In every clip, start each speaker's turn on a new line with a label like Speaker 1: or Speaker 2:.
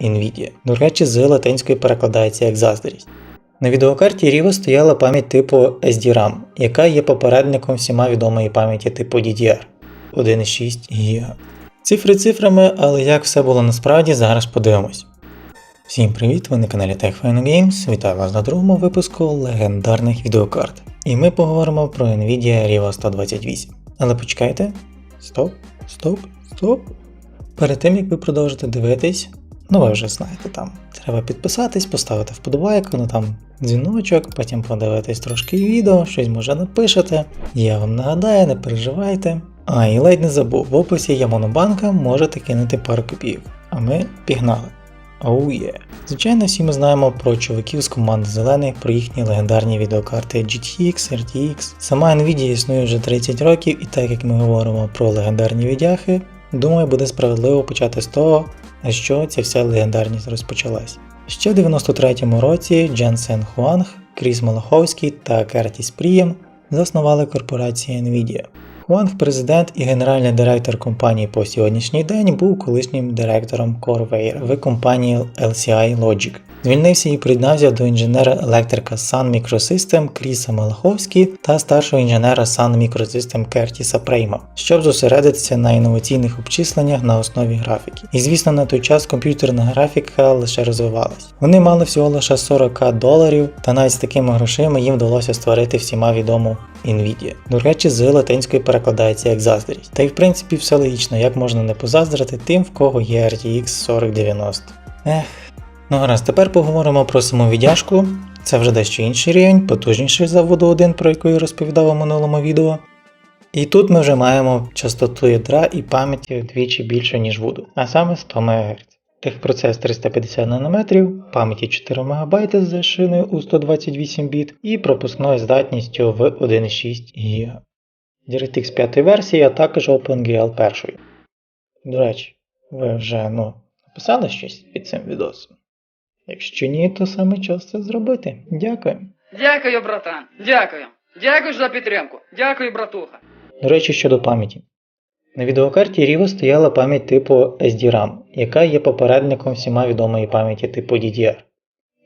Speaker 1: Nvidia. До речі, з латинської перекладається як заздрість. На відеокарті Riva стояла пам'ять типу SDRAM, яка є попередником всіма відомої пам'яті типу DDR 1,6 ГБ. Цифри цифрами, але як все було насправді, зараз подивимось. Всім привіт! Ви на каналі TechFine Games. Вітаю вас на другому випуску легендарних відеокарт. І ми поговоримо про Nvidia Riva 128. Але почекайте. Стоп, стоп, стоп. Перед тим як ви продовжите дивитись, ну ви вже знаєте там. Треба підписатись, поставити вподобайку, ну там дзвіночок, потім подивитись трошки відео, щось може напишете. Я вам нагадаю, не переживайте. А, і ледь не забув, в описі є монобанка, можете кинути пару копійок. А ми пігнали. Оу є. Звичайно, всі ми знаємо про чуваків з команди Зелених, про їхні легендарні відеокарти GTX, RTX. Сама Nvidia існує вже 30 років, і так як ми говоримо про легендарні відяхи, думаю, буде справедливо почати з того, а що ця вся легендарність розпочалась. Ще в 93-му році Дженсен Хуанг, Кріс Малаховський та Кертіс Прієм заснували корпорацію Nvidia. Хуанг, президент і генеральний директор компанії по сьогоднішній день, був колишнім директором Corvair в компанії LCI Logic. Звільнився і приєднався до інженера-електрика Sun Microsystem Кріса Малаховські та старшого інженера Sun Microsystem Кертіса Прейма, щоб зосередитися на інноваційних обчисленнях на основі графіки. І звісно, на той час комп'ютерна графіка лише розвивалась. Вони мали всього лише 40 доларів, та навіть з такими грошима їм вдалося створити всіма відому Nvidia. До речі, з латинської перекладається як заздрість. Та й в принципі все логічно, як можна не позаздрити тим, в кого є RTX 4090. Ех. Ну гаразд, тепер поговоримо про саму віддяжку. Це вже дещо інший рівень, потужніший за Voodoo 1, про яку я розповідав у минулому відео. І тут ми вже маємо частоту ядра і пам'яті вдвічі більше, ніж Voodoo, а саме 100 МГц. Техпроцес 350 нм, пам'яті 4 МБ з шиною у 128 біт і пропускною здатністю в 1,6 ГБ. DirectX 5 версії, а також OpenGL 1. До речі, ви вже ну, написали щось під цим відосом? Якщо ні, то саме час це зробити. Дякую.
Speaker 2: Дякую, братан. Дякую. Дякую за підтримку. Дякую, братуха.
Speaker 1: До речі, щодо пам'яті. На відеокарті Riva стояла пам'ять типу SDRAM, яка є попередником всіма відомої пам'яті типу DDR.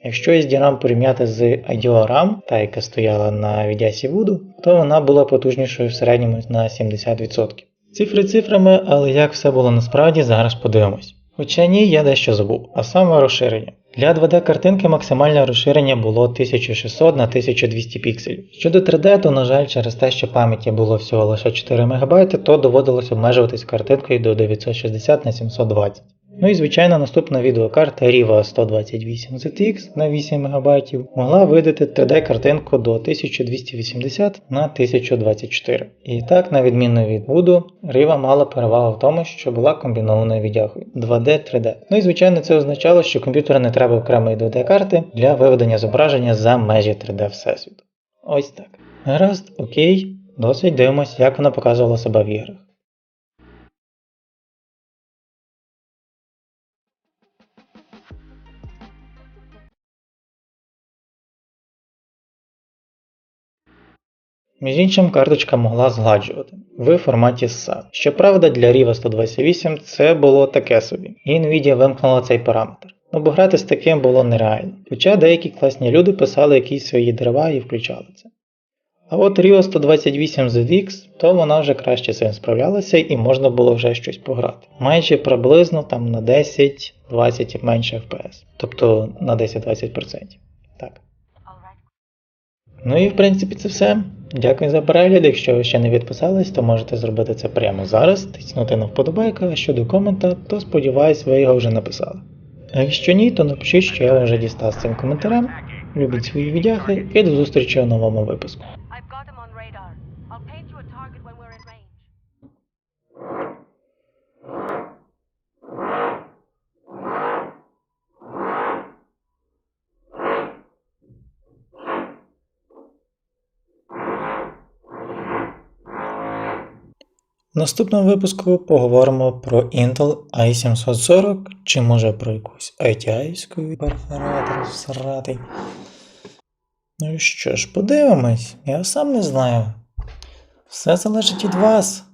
Speaker 1: Якщо SDRAM порівняти з IDO RAM, та яка стояла на відясі Voodoo, то вона була потужнішою в середньому на 70%. Цифри цифрами, але як все було насправді, зараз подивимось. Хоча ні, я дещо забув, а саме розширення. Для 2D картинки максимальне розширення було 1600 на 1200 пікселів. Щодо 3D, то на жаль, через те, що пам'яті було всього лише 4 МБ, то доводилось обмежуватись картинкою до 960 на 720. Ну і звичайно наступна відеокарта Riva 128 ZX на 8 МБ могла видати 3D картинку до 1280 на 1024. І так, на відміну від Voodoo, Riva мала перевагу в тому, що була комбінованою віддяхою 2D 3D. Ну і звичайно це означало, що комп'ютеру не треба окремої 2D карти для виведення зображення за межі 3D всесвіту. Ось так. Гаразд, окей, досить дивимось, як вона показувала себе в іграх. Між іншим, карточка могла згладжувати в форматі SAT. Щоправда, для Riva 128 це було таке собі, і Nvidia вимкнула цей параметр. Ну бо грати з таким було нереально. Хоча деякі класні люди писали якісь свої дерева і включали це. А от Riva 128 ZX, то вона вже краще з цим справлялася і можна було вже щось пограти. Майже приблизно там на 10-20 менше FPS. Тобто на 10-20%. Так. Ну і в принципі це все. Дякую за перегляд. Якщо ви ще не відписались, то можете зробити це прямо зараз, тиснути на вподобайка, а щодо комента, то сподіваюсь, ви його вже написали. А якщо ні, то напишіть, що я вже дістав з цим коментарем. Любіть свої відяхи і до зустрічі у новому випуску. В наступному випуску поговоримо про Intel i740, чи може про якусь ITI-ську перфоратор всратий. Ну і що ж, подивимось, я сам не знаю. Все залежить від вас.